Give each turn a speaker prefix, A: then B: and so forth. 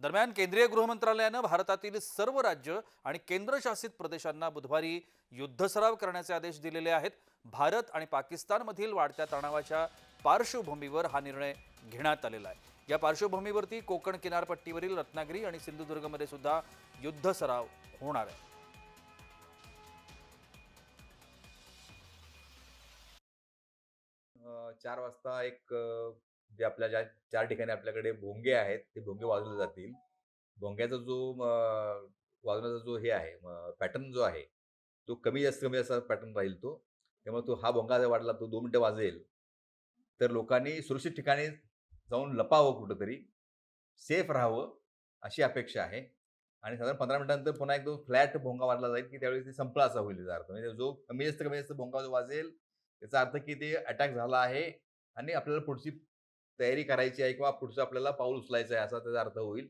A: दरम्यान केंद्रीय गृहमंत्रालयानं भारतातील सर्व राज्य आणि केंद्रशासित प्रदेशांना बुधवारी युद्धसराव करण्याचे आदेश दिलेले आहेत. भारत आणि पाकिस्तानमधील वाढत्या तणावाच्या पार्श्वभूमीवर हा निर्णय घेण्यात आलेला आहे. या पार्श्वभूमीवरती कोकण किनारपट्टीवरील रत्नागिरी आणि सिंधुदुर्गमध्ये सुद्धा युद्धसराव होणार आहे
B: चार वाजता एक जे आपल्या ज्या चार ठिकाणी आपल्याकडे भोंगे आहेत ते भोंगे वाजवले जातील. भोंग्याचा जो वाजवण्याचा जो हे आहे पॅटर्न जो आहे तो कमी जास्त कमी जास्त पॅटर्न राहील तो. त्यामुळे तो हा भोंगा जर वाढला तो दोन मिनटं वाजेल तर लोकांनी सुरक्षित ठिकाणी जाऊन लपावं कुठंतरी. सेफ राहावं अशी अपेक्षा आहे. आणि साधारण पंधरा मिनिटानंतर पुन्हा एकदम फ्लॅट भोंगा वाजला जाईल की त्यावेळी ते संपला असा होईल त्याचा अर्थ. म्हणजे जो कमी जास्त कमी जास्त भोंगा जो वाजेल त्याचा अर्थ की ते अटॅक झाला आहे आणि आपल्याला पुढची तयारी करायची आहे किंवा पुढचं आपल्याला पाऊल उचलायचं आहे असा त्याचा अर्थ होईल.